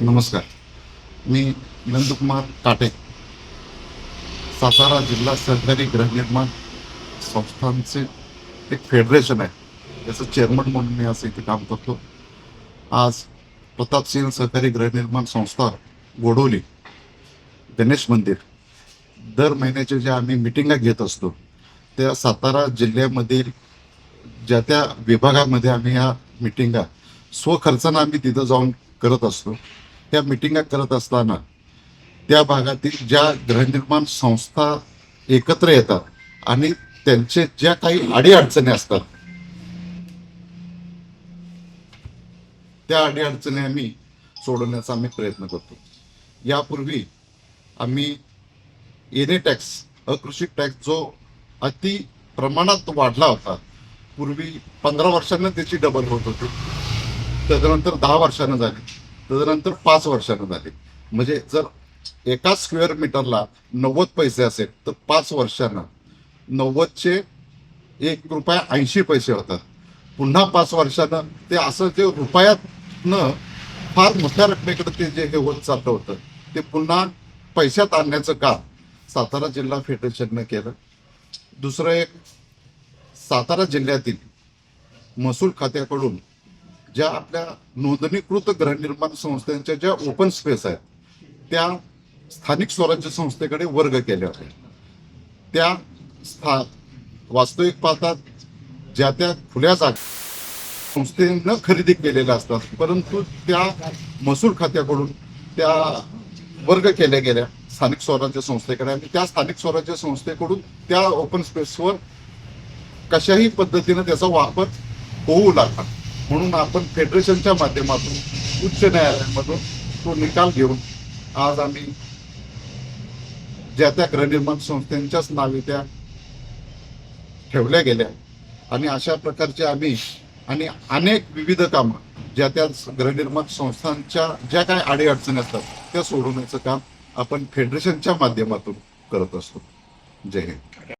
नमस्कार. मी नंदकुमार काटे सातारा जिल्हा सहकारी गृहनिर्माण संस्थांचे एक फेडरेशन आहे. त्याचं चेअरमन म्हणून मी असं इथे काम करतो. आज प्रतापसिंह सहकारी गृहनिर्माण संस्था गोडवली गणेश मंदिर. दर महिन्याच्या ज्या आम्ही मिटिंगा घेत असतो त्या सातारा जिल्ह्यामधील ज्या त्या विभागामध्ये आम्ही ह्या मिटिंगा स्वखर्चानं आम्ही तिथं जाऊन करत असतो. त्या मिटिंगा करत असताना त्या भागातील ज्या गृहनिर्माण संस्था एकत्र येतात आणि त्यांचे ज्या काही अडीअडचणी असतात त्या अडीअडचणी आम्ही सोडवण्याचा आम्ही प्रयत्न करतो. यापूर्वी आम्ही एने टॅक्स अकृषी टॅक्स जो अति प्रमाणात वाढला होता पूर्वी पंधरा वर्षांना त्याची डबल होत होती. त्याच्यानंतर दहा वर्षानं झाली. त्याच्यानंतर पाच वर्षानं झाले. म्हणजे जर एका स्क्वेअर मीटरला नव्वद पैसे असेल तर पाच वर्षानं नव्वदचे एक रुपया ऐंशी पैसे होतात. पुन्हा पाच वर्षानं ते असं जे रुपयातनं फार मोठ्या रकमेकडे ते जे हे होत चाललं होतं ते पुन्हा पैशात आणण्याचं काम सातारा जिल्हा फेडरेशननं केलं. दुसरं एक सातारा जिल्ह्यातील महसूल खात्याकडून ज्या आपल्या नोंदणीकृत गृहनिर्माण संस्थांच्या ज्या ओपन स्पेस आहेत त्या स्थानिक स्वराज्य संस्थेकडे वर्ग केल्या होत्या त्या स्था वास्तविक पाहतात ज्या त्या खुल्या जागा संस्थेनं खरेदी केलेल्या असतात परंतु त्या महसूल खात्याकडून त्या वर्ग केल्या गेल्या स्थानिक स्वराज्य संस्थेकडे आणि त्या स्थानिक स्वराज्य संस्थेकडून त्या ओपन स्पेसवर कशाही पद्धतीनं त्याचा वापर होऊ लागला. म्हणून आपण फेडरेशनच्या माध्यमातून उच्च न्यायालयामधून तो निकाल घेऊन आज आम्ही ज्या त्या गृहनिर्माण संस्थांच्याच नावे त्या ठेवल्या गेल्या. आणि अशा प्रकारचे आम्ही आणि अनेक विविध कामं ज्या त्या गृहनिर्माण संस्थांच्या ज्या काही अडीअडचणी असतात त्या सोडवण्याचं काम आपण फेडरेशनच्या माध्यमातून करत असतो. जय हिंद.